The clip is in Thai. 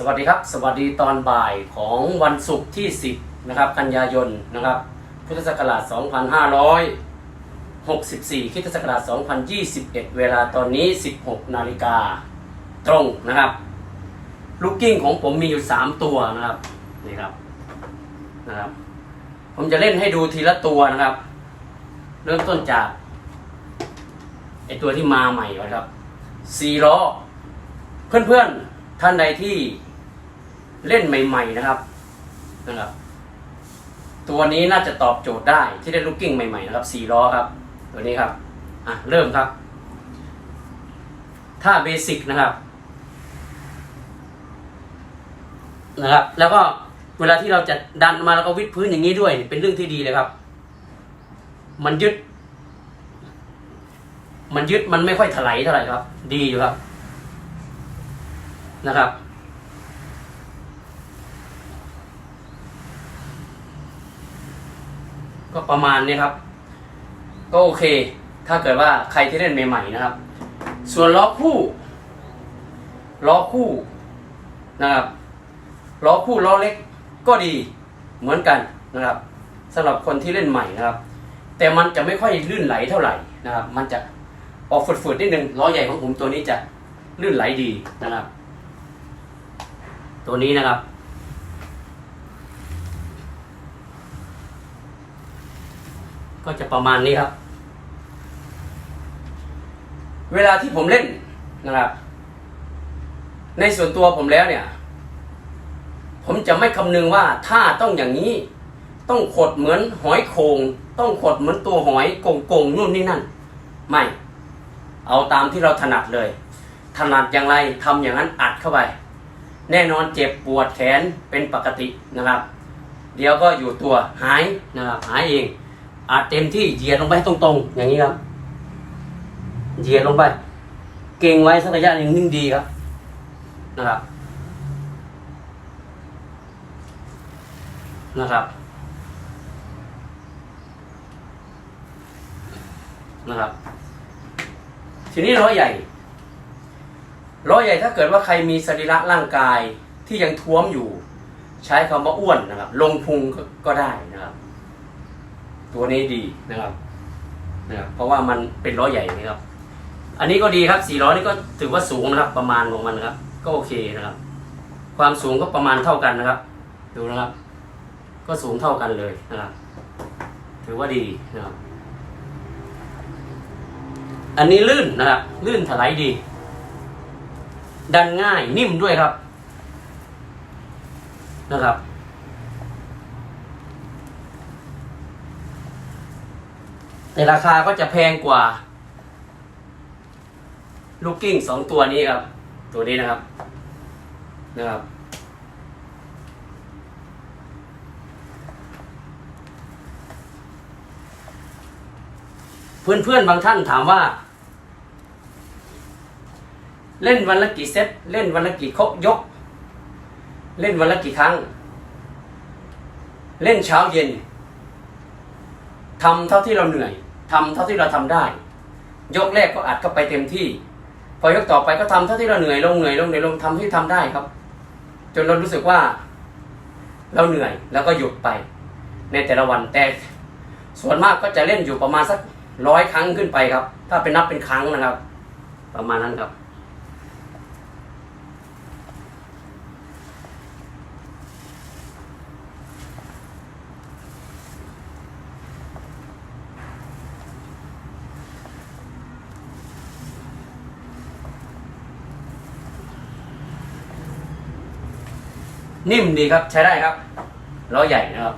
สวัสดีครับ สวัสดีตอนบ่ายของวันศุกร์ที่ 10 นะครับ กันยายนนะครับ พุทธศักราช 2564คริสตศักราช 2021 เวลาตอนนี้ 16 นาฬิกาตรงนะครับ ลูกกิ้งของผมมีอยู่ 3 ตัวนะครับนี่ครับนะครับ ผมจะเล่นให้ดูทีละตัวนะครับ เริ่มต้นจากไอตัวที่มาใหม่ก่อนครับสี่ล้อเพื่อนๆท่านใดที่ เล่นใหม่ ๆนะครับนะครับ ตัวนี้น่าจะตอบโจทย์ได้ที่ได้ลูกกิ้งใหม่ๆนะครับสี่ล้อครับ ตัวนี้ครับอะเริ่มครับ ถ้าเบสิกนะครับนะครับ แล้วก็เวลาที่เราจะดันมาแล้วก็วิดพื้นอย่างนี้ด้วย เป็นเรื่องที่ดีเลยครับ มันยึด มันยึดมันไม่ค่อยถลายเท่าไหร่ครับ ดีอยู่ครับนะครับ ก็ประมาณนี้ครับ ก็โอเค ถ้าเกิดว่าใครที่เล่นใหม่ๆนะครับ ส่วนล้อคู่ล้อคู่นะครับล้อคู่ล้อเล็กก็ดีเหมือนกันนะครับสำหรับคนที่เล่นใหม่นะครับ แต่มันจะไม่ค่อยลื่นไหลเท่าไหร่นะครับ มันจะออกฝืดๆนิดนึงล้อใหญ่ของผมตัวนี้จะลื่นไหลดีนะครับ ตัวนี้นะครับ ก็จะประมาณนี้ครับ เวลาที่ผมเล่นนะครับ ในส่วนตัวผมแล้วเนี่ย ผมจะไม่คำนึงว่าถ้าต้องอย่างนี้ ต้องขดเหมือนหอยโขงต้องขดเหมือนตัวหอยโกงโกงนู่นนี่นั่น ไม่ เอาตามที่เราถนัดเลย ถนัดอย่างไรทำอย่างนั้นอัดเข้าไป แน่นอนเจ็บปวดแขนเป็นปกตินะครับ เดี๋ยวก็อยู่ตัวหายนะครับหายเอง อัดเต็มที่เหยียดลงไปตรงๆ อย่างนี้ครับเหยียดลงไป เก่งไว้สักระยะหนึ่งยิ่งดีครับ นะครับนะครับ นะครับ ทีนี้ล้อใหญ่ล้อใหญ่ถ้าเกิดว่าใครมีสรีระร่างกายที่ยังท้วมอยู่ ใช้คำว่าอ้วนนะครับ ลงพุงก็ได้นะครับ ตัวนี้ดีนะครับนะครับเพราะว่ามันเป็นล้อใหญ่นะครับ อันนี้ก็ดีครับสี่ล้อนี่ก็ถือว่าสูงนะครับ ประมาณของมันนะครับ ก็โอเคนะครับ ความสูงก็ประมาณเท่ากันนะครับ ดูนะครับ ก็สูงเท่ากันเลยนะครับ ถือว่าดีนะครับ อันนี้ลื่นนะครับลื่นถลายดี ดันง่ายนิ่มด้วยครับนะครับ แต่ราคาก็จะแพงกว่า ลูกกิ้งสองตัวนี้ครับ ตัวนี้นะครับ นะครับ เพื่อนๆบางท่านถามว่า เล่นวันละกี่เซต เล่นวันละกี่คกยก เล่นวันละกี่ครั้ง เล่นเช้าเย็นทำเท่าที่เราเหนื่อย ทำเท่าที่เราทำได้ ยกแรกก็อัดเข้าไปเต็มที่ พอยกต่อไปก็ทำเท่าที่เราเหนื่อยลงเหนื่อยลงเหนื่อยลงทำที่ทำได้ครับ จนเรารู้สึกว่า เราเหนื่อยแล้วก็หยุดไป ในแต่ละวันแต่ส่วนมากก็จะเล่นอยู่ประมาณสักร้อยครั้งขึ้นไปครับ ถ้าเป็นนับเป็นครั้งนะครับ ประมาณนั้นครับ นิ่มดีครับใช้ได้ครับล้อใหญ่นะครับ